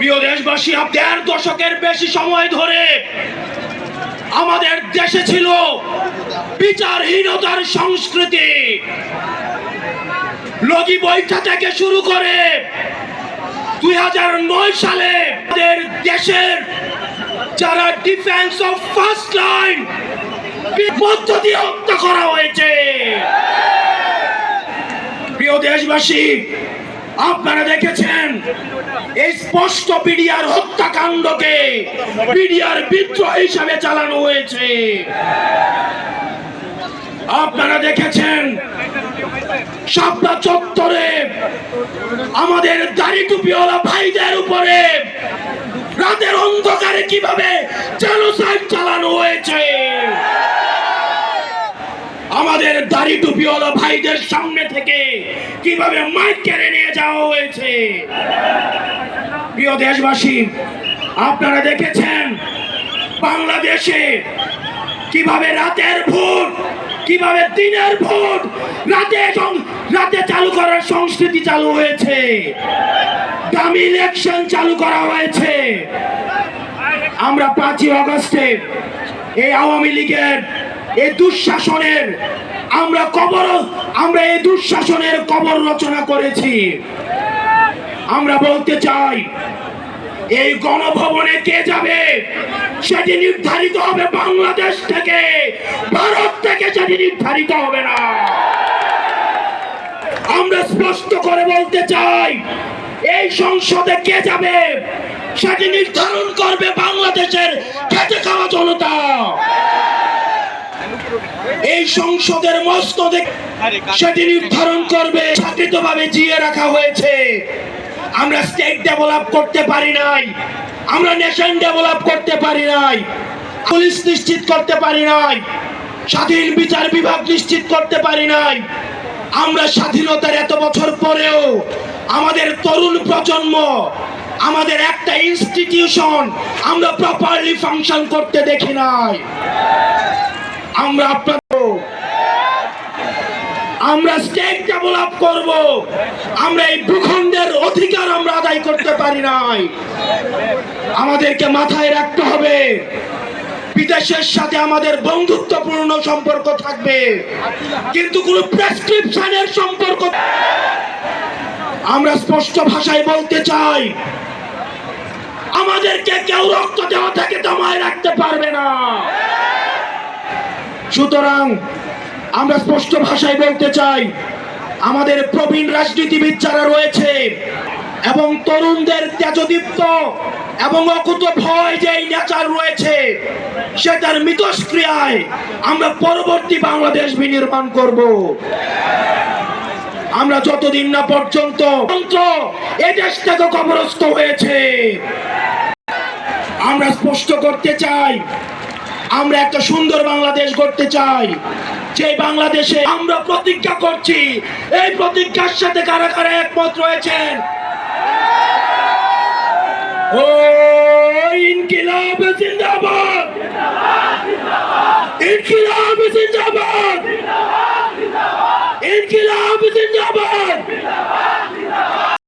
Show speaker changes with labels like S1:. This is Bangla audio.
S1: প্রিয় দেশবাসী দেড় দশকের বেশি সময় ধরে আমাদের দেশে ছিল বিচারহীনতার সংস্কৃতি। লগি বৈঠা থেকে শুরু করে দুই হাজার নয় সালে আমাদের দেশের যারা ডিফেন্স অফ ফার্স্ট লাইন মধ্য দিয়ে হত্যা করা হয়েছে। প্রিয় দেশবাসী আপনারা দেখেছেন? এই স্পষ্ট বিডিআর হত্যাকাণ্ডকে বিডিআর বিদ্রোহ হিসাবে চালানো হয়েছে। আপনারা দেখেছেন? শাপলা চত্বরে আমাদের দাড়ি টুপিওয়ালা ভাইদের উপরে রাতের অন্ধকারে কীভাবে জেনোসাইড চালানো হয়েছে আমাদের দাড়ি টুপিওয়ালা ভাইদের সামনে থেকে কীভাবে মাইক কেড়ে নিয়ে যাওয়া হয়েছে? প্রিয় দেশবাসী, আপনারা দেখেছেন বাংলাদেশে কীভাবে রাতের ভোট, কীভাবে দিনের ভোট, রাতে রাতে চালু করার সংস্কৃতি চালু হয়েছে। দামি ইলেকশন চালু করা হয়েছে। আমরা পাঁচই অগস্টে এই আওয়ামী লীগের এই দুঃশাসনের, আমরা কবর, আমরা এই দুঃশাসনের কবর রচনা করেছি। আমরা বলতে চাই, এই গণভবনে কে যাবে? সেটি নির্ধারিত হবে বাংলাদেশ থেকে, ভারত থেকে সেটি নির্ধারিত হবে না। আমরা স্পষ্ট করে বলতে চাই, এই সংসদে কে যাবে? সেটি নির্ধারণ করবে বাংলাদেশের খেটে খাওয়া জনতা। এই সংসদের মস্তদে সেটি নির্ধারণ করবে। ভাবে জিয়ে রাখা হয়েছে। আমরা স্টেট ডেভেলপ করতে পারি নাই। আমরা নেশন ডেভেলপ করতে পারি নাই। পুলিশ নিশ্চিত করতে পারি নাই। স্বাধীন বিচার বিভাগ নিশ্চিত করতে পারি নাই। আমরা স্বাধীনতার এত বছর পরেও আমাদের তরুণ প্রজন্ম আমাদের একটা ইনস্টিটিউশন আমরা প্রপারলি ফাংশন করতে দেখি নাই। আমরা আপনার আমরা স্টেট ডেভেলপ করব। আমরা এই ভূখণ্ডের অধিকার আমরা আদায় করতে পারি নাই। আমাদেরকে মাথায় রাখতে হবে, বিদেশের সাথে আমাদের বন্ধুত্বপূর্ণ সম্পর্ক থাকবে। কিন্তু কোনো প্রেসক্রিপশনের সম্পর্ক আমরা স্পষ্ট ভাষায় বলতে চাই, আমাদেরকে কেউ রক্ত দেওয়া থেকে দমায় রাখতে পারবে না। সুতরাং আমরা স্পষ্ট ভাষায় বলতে চাই, আমাদের প্রবীণ রাজনীতিবিদ যারা রয়েছে এবং তরুণদের তেজদীপ্ত এবং অকুত ভয় যে এই নেচার রয়েছে সেটার মিতস্ক্রিয়ায় আমরা পরবর্তী বাংলাদেশ বিনির্মাণ করব। আমরা যতদিন না পর্যন্ত এ দেশ থেকে কবরস্থ হয়েছে। আমরা স্পষ্ট করতে চাই, আমরা একটা সুন্দর বাংলাদেশ গড়তে চাই। যে বাংলাদেশে আমরা প্রতিজ্ঞা করছি, এই প্রতিজ্ঞার সাথে কারা কারা একমত রয়েছেন? ও ইনকিলাব জিন্দাবাদ! ইনকিলাব জিন্দাবাদ! ইনকিলাব জিন্দাবাদ!